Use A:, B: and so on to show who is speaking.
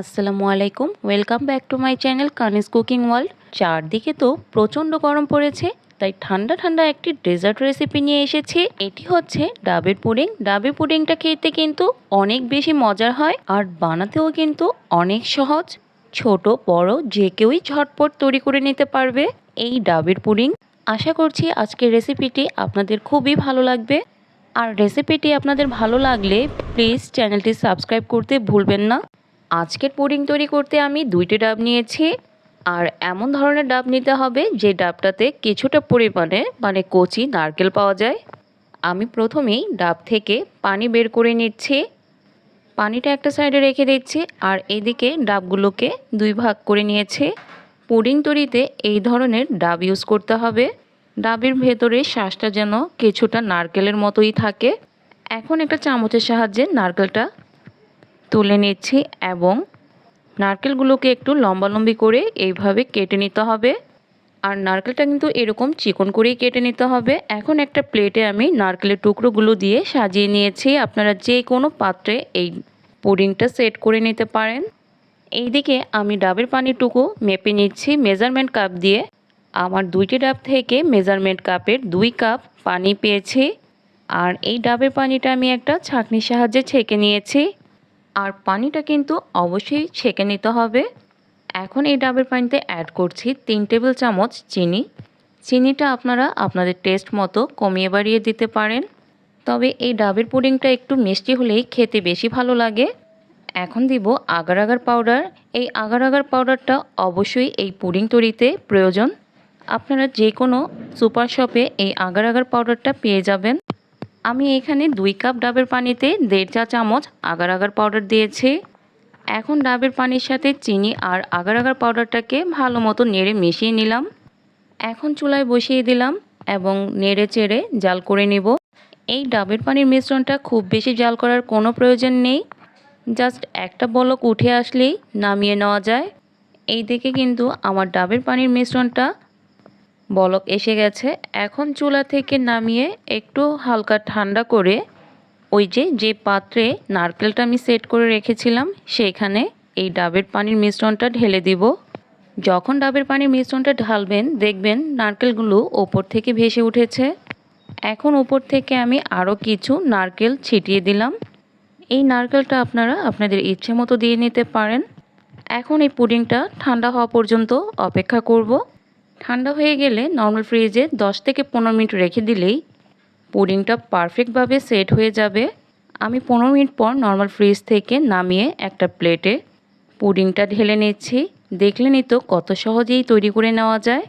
A: আসসালামু আলাইকুম। Welcome back to my channel Kaniz cooking world চারদিকে তো প্রচণ্ড গরম পড়েছে, তাই ঠান্ডা ঠান্ডা একটি ডেজার্ট রেসিপি নিয়ে এসেছি। এটি হচ্ছে ডাবের পুডিং। ডাবের পুডিংটা খেতে কিন্তু অনেক বেশি মজার হয় আর বানাতেও কিন্তু অনেক সহজ। ছোট, বড়, যে কেউই ঝটপট তৈরি করে নিতে পারবে এই ডাবের পুডিং। আশা করছি আজকের রেসিপিটি আপনাদের খুবই ভালো লাগবে। আর রেসিপিটি আপনাদের ভালো লাগলে প্লিজ চ্যানেলটি সাবস্ক্রাইব করতে ভুলবেন না। আজকের পুডিং তৈরি করতে আমি দুইটি ডাব নিয়েছি, আর এমন ধরনের ডাব নিতে হবে যে ডাবটাতে কিছুটা পরিমাণে মানে কচি নারকেল পাওয়া যায়। আমি প্রথমেই ডাব থেকে পানি বের করে নিচ্ছি। পানিটা একটা সাইডে রেখে দিচ্ছি, আর এদিকে ডাবগুলোকে দুই ভাগ করে নিয়েছি। পুডিং তৈরিতে এই ধরনের ডাব ইউজ করতে হবে। ডাবের ভেতরে শ্বাসটা যেন কিছুটা নারকেলের মতোই থাকে। এখন একটা চামচের সাহায্যে নারকেলটা তুলে নিচ্ছি এবং নারকেলগুলোকে একটু লম্বালম্বি করে এইভাবে কেটে নিতে হবে। আর নারকেলটা কিন্তু এরকম চিকন করেই কেটে নিতে হবে। এখন একটা প্লেটে আমি নারকেলের টুকরোগুলো দিয়ে সাজিয়ে নিয়েছি। আপনারা যে কোনো পাত্রে এই পুডিংটা সেট করে নিতে পারেন। এইদিকে আমি ডাবের পানিটুকু মেপে নিচ্ছি মেজারমেন্ট কাপ দিয়ে। আমার দুইটি ডাব থেকে মেজারমেন্ট কাপের দুই কাপ পানি পেয়েছি। আর এই ডাবের পানিটা আমি একটা ছাঁকনির সাহায্যে ছেঁকে নিয়েছি। আর পানিটা কিন্তু অবশ্যই ছেঁকে নিতে হবে। এখন এই ডাবের পানিতে অ্যাড করছি তিন টেবিল চামচ চিনি। চিনিটা আপনারা আপনাদের টেস্ট মতো কমিয়ে বাড়িয়ে দিতে পারেন। তবে এই ডাবের পুডিংটা একটু মিষ্টি হলেই খেতে বেশি ভালো লাগে। এখন দিব আগার আগার পাউডার এই আগার আগার পাউডারটা অবশ্যই এই পুডিং তৈরিতে প্রয়োজন। আপনারা যে কোনো সুপার শপে এই আগার আগার পাউডারটা পেয়ে যাবেন। আমি এখানে দুই কাপ ডাবের পানিতে দেড় চা চামচ আগার আগার পাউডার দিয়েছি। এখন ডাবের পানির সাথে চিনি আর আগার আগার পাউডারটাকে ভালো মতো নেড়ে মিশিয়ে নিলাম। এখন চুলায় বসিয়ে দিলাম এবং নেড়ে চেড়ে জাল করে নিব। এই ডাবের পানির মিশ্রণটা খুব বেশি জাল করার কোনো প্রয়োজন নেই। জাস্ট একটা বলক উঠে আসলেই নামিয়ে নেওয়া যায়। এই দিকে কিন্তু আমার ডাবের পানির মিশ্রণটা বলক এসে গেছে। এখন চুলা থেকে নামিয়ে একটু হালকা ঠান্ডা করে ওই যে যে পাত্রে নারকেলটা আমি সেট করে রেখেছিলাম, সেখানে এই ডাবের পানির মিশ্রণটা ঢেলে দিব। যখন ডাবের পানির মিশ্রণটা ঢালবেন, দেখবেন নারকেলগুলো ওপর থেকে ভেসে উঠেছে। এখন ওপর থেকে আমি আরও কিছু নারকেল ছিটিয়ে দিলাম। এই নারকেলটা আপনারা আপনাদের ইচ্ছে মতো দিয়ে নিতে পারেন। এখন এই পুডিংটা ঠান্ডা হওয়া পর্যন্ত অপেক্ষা করব। ঠান্ডা হয়ে গেলে নর্মাল ফ্রিজে 10 থেকে পনেরো মিনিট রেখে দিলেই পুডিংটা পারফেক্টভাবে সেট হয়ে যাবে। আমি পনেরো মিনিট পর নর্মাল ফ্রিজ থেকে নামিয়ে একটা প্লেটে পুডিংটা ঢেলে নিচ্ছি। দেখলেনই তো কত সহজেই তৈরি করে নেওয়া যায়।